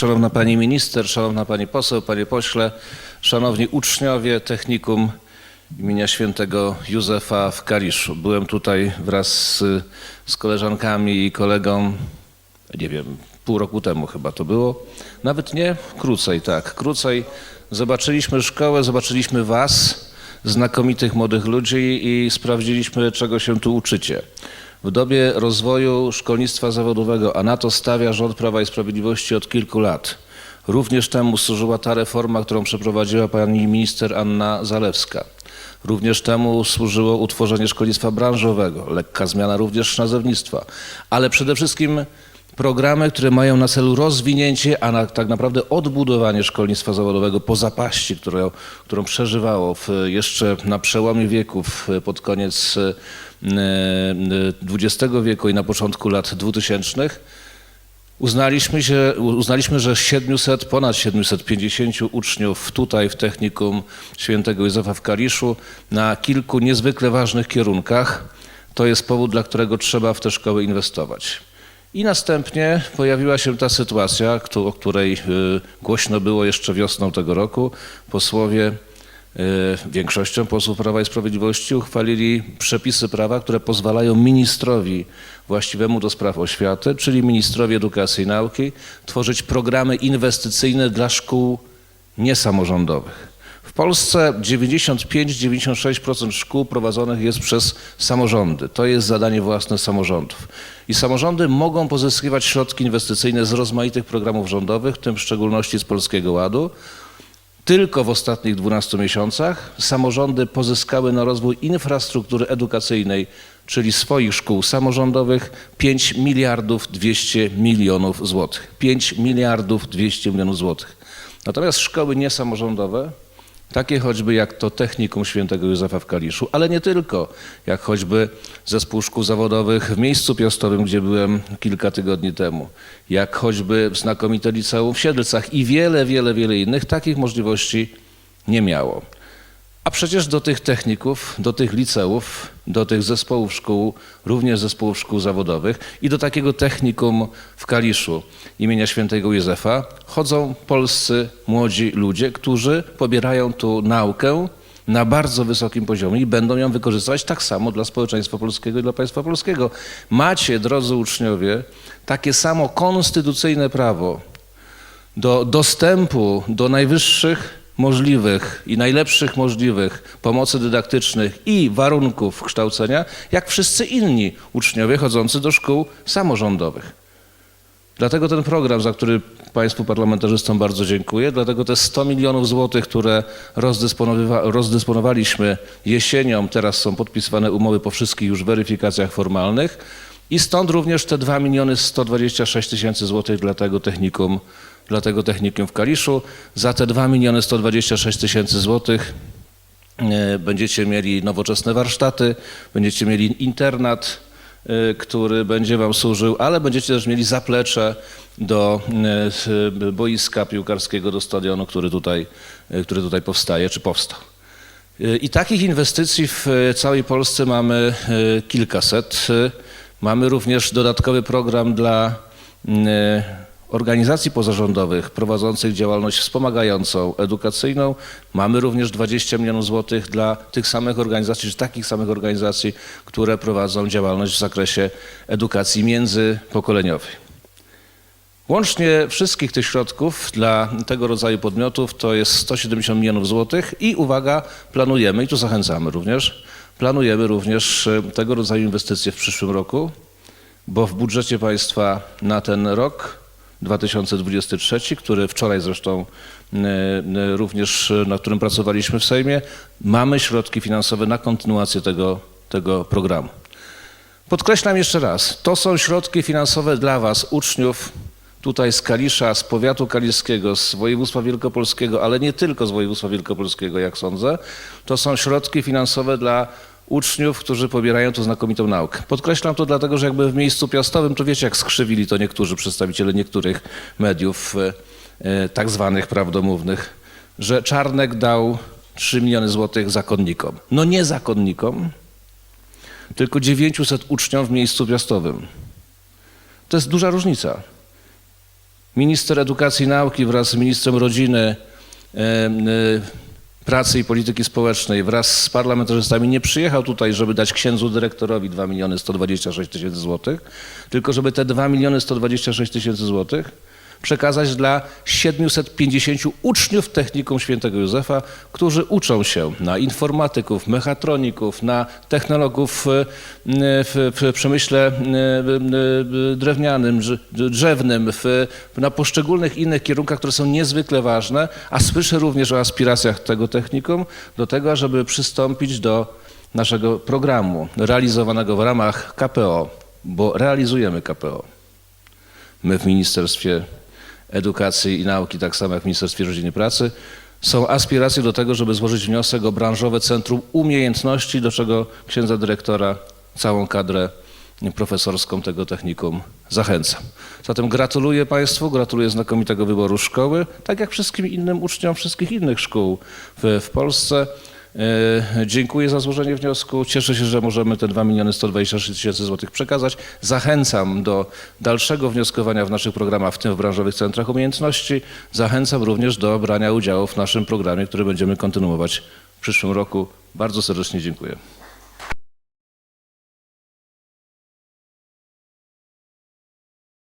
szanowna pani minister, szanowna pani poseł, panie pośle, szanowni uczniowie technikum imienia świętego Józefa w Kaliszu. Byłem tutaj wraz z, z koleżankami i kolegą, nie wiem, pół roku temu chyba to było. Nawet nie, krócej, tak, krócej. Zobaczyliśmy szkołę, zobaczyliśmy was, znakomitych młodych ludzi i sprawdziliśmy, czego się tu uczycie. W dobie rozwoju szkolnictwa zawodowego, a na to stawia rząd Prawa i Sprawiedliwości od kilku lat. Również temu służyła ta reforma, którą przeprowadziła pani minister Anna Zalewska. Również temu służyło utworzenie szkolnictwa branżowego, lekka zmiana również nazewnictwa, ale przede wszystkim programy, które mają na celu rozwinięcie, a na, tak naprawdę odbudowanie szkolnictwa zawodowego po zapaści, którą, którą przeżywało w, jeszcze na przełomie wieków, pod koniec XX wieku i na początku lat 2000. Uznaliśmy, się, uznaliśmy, że 700, ponad 750 uczniów tutaj w technikum świętego Józefa w Kaliszu na kilku niezwykle ważnych kierunkach to jest powód, dla którego trzeba w te szkoły inwestować. I następnie pojawiła się ta sytuacja, o której y, głośno było jeszcze wiosną tego roku. Posłowie, większością posłów Prawa i Sprawiedliwości uchwalili przepisy prawa, które pozwalają ministrowi właściwemu do spraw oświaty, czyli ministrowi edukacji i nauki, tworzyć programy inwestycyjne dla szkół niesamorządowych. W Polsce 95-96% szkół prowadzonych jest przez samorządy. To jest zadanie własne samorządów. I samorządy mogą pozyskiwać środki inwestycyjne z rozmaitych programów rządowych, w tym w szczególności z Polskiego Ładu. Tylko w ostatnich 12 miesiącach samorządy pozyskały na rozwój infrastruktury edukacyjnej, czyli swoich szkół samorządowych, 5 miliardów 200 milionów złotych. 5 miliardów 200 milionów złotych. Natomiast szkoły niesamorządowe, takie choćby jak to Technikum Świętego Józefa w Kaliszu, ale nie tylko, jak choćby Zespół Szkół Zawodowych w miejscu piastowym, gdzie byłem kilka tygodni temu, jak choćby znakomite liceum w Siedlcach i wiele, wiele, wiele innych, takich możliwości nie miało. A przecież do tych techników, do tych liceów, do tych zespołów szkół, również zespołów szkół zawodowych i do takiego technikum w Kaliszu imienia świętego Józefa chodzą polscy młodzi ludzie, którzy pobierają tu naukę na bardzo wysokim poziomie i będą ją wykorzystywać tak samo dla społeczeństwa polskiego i dla państwa polskiego. Macie, drodzy uczniowie, takie samo konstytucyjne prawo do dostępu do najwyższych możliwych i najlepszych możliwych pomocy dydaktycznych i warunków kształcenia, jak wszyscy inni uczniowie chodzący do szkół samorządowych. Dlatego ten program, za który Państwu parlamentarzystom bardzo dziękuję, dlatego te 100 milionów złotych, które rozdysponowaliśmy jesienią, teraz są podpisywane umowy po wszystkich już weryfikacjach formalnych i stąd również te 2 miliony 126 tysięcy złotych dla tego technikum, dla tego technikum w Kaliszu. Za te 2 miliony 126 tysięcy złotych e, będziecie mieli nowoczesne warsztaty, będziecie mieli internat, y, który będzie Wam służył, ale będziecie też mieli zaplecze do s- boiska piłkarskiego, do stadionu, który tutaj, który tutaj powstaje, czy powstał. I takich inwestycji w całej Polsce mamy kilkaset. Mamy również dodatkowy program dla y, organizacji pozarządowych prowadzących działalność wspomagającą, edukacyjną. Mamy również 20 milionów złotych dla tych samych organizacji, czy takich samych organizacji, które prowadzą działalność w zakresie edukacji międzypokoleniowej. Łącznie wszystkich tych środków dla tego rodzaju podmiotów to jest 170 milionów złotych i uwaga, planujemy, i tu zachęcamy również, planujemy również e, tego rodzaju inwestycje w przyszłym roku, bo w budżecie państwa na ten rok 2023, który wczoraj zresztą e, e, również nad którym pracowaliśmy w Sejmie, mamy środki finansowe na kontynuację tego, tego programu. Podkreślam jeszcze raz, to są środki finansowe dla Was, uczniów tutaj z Kalisza, z powiatu kaliskiego, z województwa wielkopolskiego, ale nie tylko z województwa wielkopolskiego, jak sądzę. To są środki finansowe dla uczniów, którzy pobierają tu znakomitą naukę. Podkreślam to dlatego, że jakby w miejscu piastowym, to wiecie, jak skrzywili to niektórzy przedstawiciele niektórych mediów e, e, tak zwanych prawdomównych, że Czarnek dał 3 miliony złotych zakonnikom. No nie zakonnikom, tylko 900 uczniom w miejscu piastowym. To jest duża różnica. Minister Edukacji i Nauki wraz z ministrem rodziny, e, pracy i polityki społecznej wraz z parlamentarzystami nie przyjechał tutaj, żeby dać księdzu dyrektorowi 2 miliony 126 tysięcy złotych, tylko żeby te 2 miliony 126 tysięcy złotych przekazać dla 750 uczniów Technikum Świętego Józefa, którzy uczą się na informatyków, mechatroników, na technologów e, w, w przemyśle e, e, drewnianym, drz- drzewnym, w, na poszczególnych innych kierunkach, które są niezwykle ważne, a słyszę również o aspiracjach tego technikum do tego, żeby przystąpić do naszego programu realizowanego w ramach KPO, bo realizujemy KPO. My w Ministerstwie Edukacji i Nauki, tak samo jak w Ministerstwie Rodziny i Pracy, są aspiracje do tego, żeby złożyć wniosek o branżowe centrum umiejętności, do czego księdza dyrektora, całą kadrę profesorską tego technikum zachęcam. Zatem gratuluję Państwu, gratuluję znakomitego wyboru szkoły, tak jak wszystkim innym uczniom wszystkich innych szkół w, w Polsce. E, Dziękuję za złożenie wniosku. Cieszę się, że możemy te 2 miliony 126 tysięcy złotych przekazać. Zachęcam do dalszego wnioskowania w naszych programach, w tym w branżowych centrach umiejętności. Zachęcam również do brania udziału w naszym programie, który będziemy kontynuować w przyszłym roku. Bardzo serdecznie dziękuję.